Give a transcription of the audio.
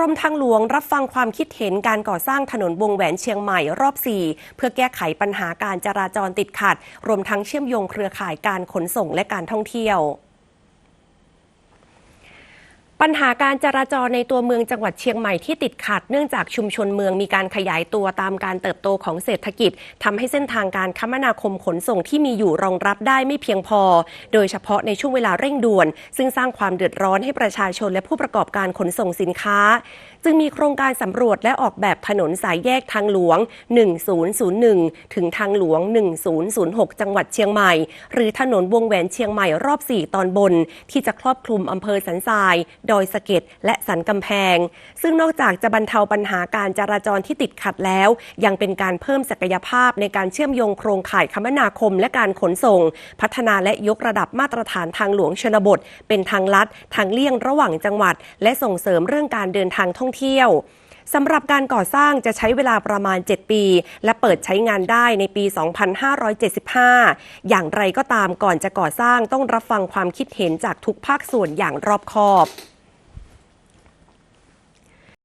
รมทางหลวงรับฟังความคิดเห็นการก่อสร้างถนนวงแหวนเชียงใหม่รอบ 4 เพื่อแก้ไขปัญหาการจราจรติดขัด รวมทั้งเชื่อมโยงเครือข่ายการขนส่งและการท่องเที่ยว ปัญหาการจราจรในตัวเมืองจังหวัดเชียงใหม่ที่ติดขัด เนื่องจากชุมชนเมืองมีการขยายตัวตามการเติบโตของเศรษฐกิจทำให้เส้นทางการคมนาคมขนส่งที่มีอยู่รองรับได้ไม่เพียงพอ โดยเฉพาะในช่วงเวลาเร่งด่วน ซึ่งสร้างความเดือดร้อนให้ประชาชนและผู้ประกอบการขนส่งสินค้า จึงมีโครงการสำรวจและออกแบบถนนสายแยกทางหลวง 1001 ถึงทางหลวง 1006 จังหวัดเชียงใหม่ หรือถนนวงแหวนเชียงใหม่รอบ 4 ตอนบน ที่จะครอบคลุมอำเภอสันทรายดอยสะเก็ดและสันกำแพง ซึ่งนอกจากจะบรรเทาปัญหาการจราจรที่ติดขัดแล้ว ยังเป็นการเพิ่มศักยภาพในการเชื่อมโยงโครงข่ายคมนาคมและการขนส่ง พัฒนาและยกระดับมาตรฐานทางหลวงชนบท เป็นทางลัด ทางเลี่ยงระหว่างจังหวัด และส่งเสริมเรื่องการเดินทางท่องเที่ยวสำหรับการก่อสร้างจะใช้เวลาประมาณ 7 ปี และเปิดใช้งานได้ในปี 2575 อย่างไรก็ตามก่อนจะก่อสร้างต้องรับฟังความคิดเห็นจากทุกภาคส่วนอย่างรอบคอบ